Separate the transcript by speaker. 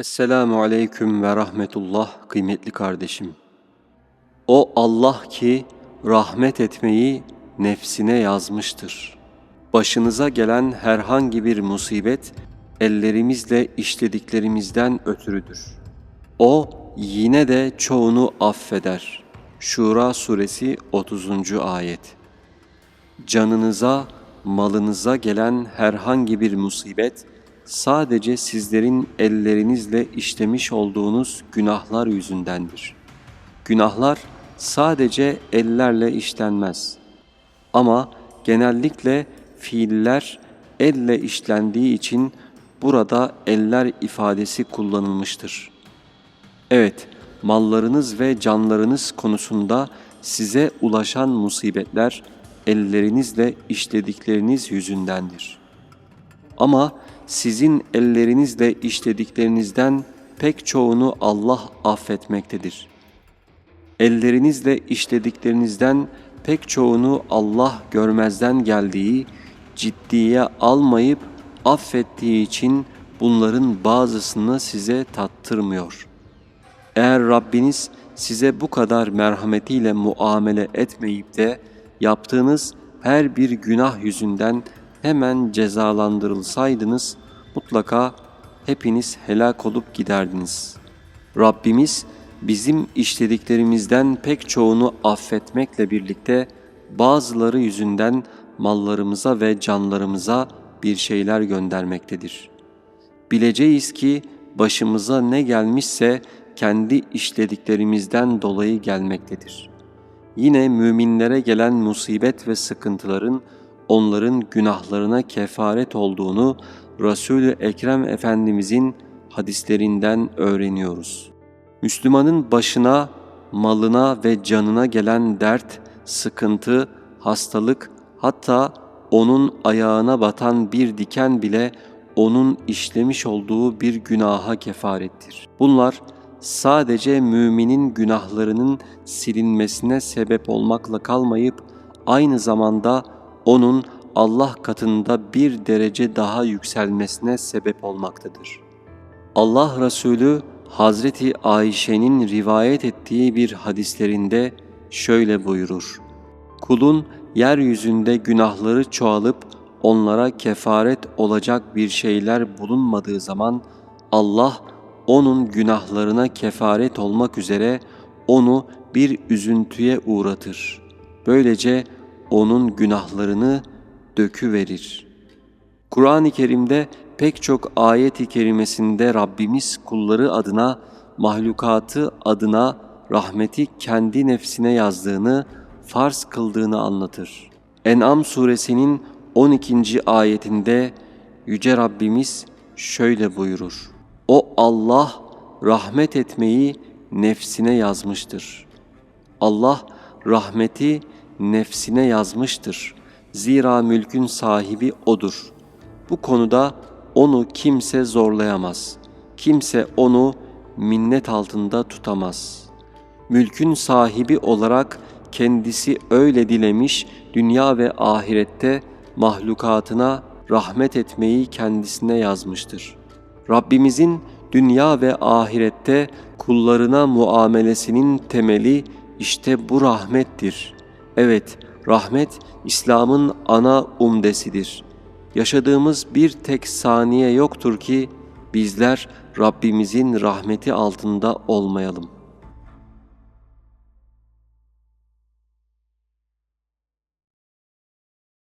Speaker 1: Esselamu aleyküm ve rahmetullah kıymetli kardeşim. O Allah ki rahmet etmeyi nefsine yazmıştır. Başınıza gelen herhangi bir musibet ellerimizle işlediklerimizden ötürüdür. O yine de çoğunu affeder. Şura suresi 30. ayet. Canınıza, malınıza gelen herhangi bir musibet sadece sizlerin ellerinizle işlemiş olduğunuz günahlar yüzündendir. Günahlar sadece ellerle işlenmez. Ama genellikle fiiller elle işlendiği için burada eller ifadesi kullanılmıştır. Evet, mallarınız ve canlarınız konusunda size ulaşan musibetler ellerinizle işledikleriniz yüzündendir. Ama sizin ellerinizle işlediklerinizden pek çoğunu Allah affetmektedir. Ellerinizle işlediklerinizden pek çoğunu Allah görmezden geldiği, ciddiye almayıp affettiği için bunların bazısını size tattırmıyor. Eğer Rabbiniz size bu kadar merhametiyle muamele etmeyip de yaptığınız her bir günah yüzünden hemen cezalandırılsaydınız mutlaka hepiniz helak olup giderdiniz. Rabbimiz bizim işlediklerimizden pek çoğunu affetmekle birlikte bazıları yüzünden mallarımıza ve canlarımıza bir şeyler göndermektedir. Bileceğiz ki başımıza ne gelmişse kendi işlediklerimizden dolayı gelmektedir. Yine müminlere gelen musibet ve sıkıntıların onların günahlarına kefaret olduğunu Resulü Ekrem Efendimizin hadislerinden öğreniyoruz. Müslümanın başına, malına ve canına gelen dert, sıkıntı, hastalık, hatta onun ayağına batan bir diken bile onun işlemiş olduğu bir günaha kefarettir. Bunlar sadece müminin günahlarının silinmesine sebep olmakla kalmayıp aynı zamanda onun Allah katında bir derece daha yükselmesine sebep olmaktadır. Allah Resulü Hazreti Ayşe'nin rivayet ettiği bir hadislerinde şöyle buyurur. Kulun yeryüzünde günahları çoğalıp onlara kefaret olacak bir şeyler bulunmadığı zaman Allah onun günahlarına kefaret olmak üzere onu bir üzüntüye uğratır. Böylece onun günahlarını döküverir. Kur'an-ı Kerim'de pek çok ayet-i kerimesinde Rabbimiz kulları adına, mahlukatı adına rahmeti kendi nefsine yazdığını, farz kıldığını anlatır. En'am suresinin 12. ayetinde Yüce Rabbimiz şöyle buyurur. O Allah rahmet etmeyi nefsine yazmıştır. Allah rahmeti nefsine yazmıştır. Zira mülkün sahibi O'dur. Bu konuda onu kimse zorlayamaz. Kimse onu minnet altında tutamaz. Mülkün sahibi olarak kendisi öyle dilemiş, dünya ve ahirette mahlukatına rahmet etmeyi kendisine yazmıştır. Rabbimizin dünya ve ahirette kullarına muamelesinin temeli işte bu rahmettir. Evet, rahmet İslam'ın ana umdesidir. Yaşadığımız bir tek saniye yoktur ki bizler Rabbimizin rahmeti altında olmayalım.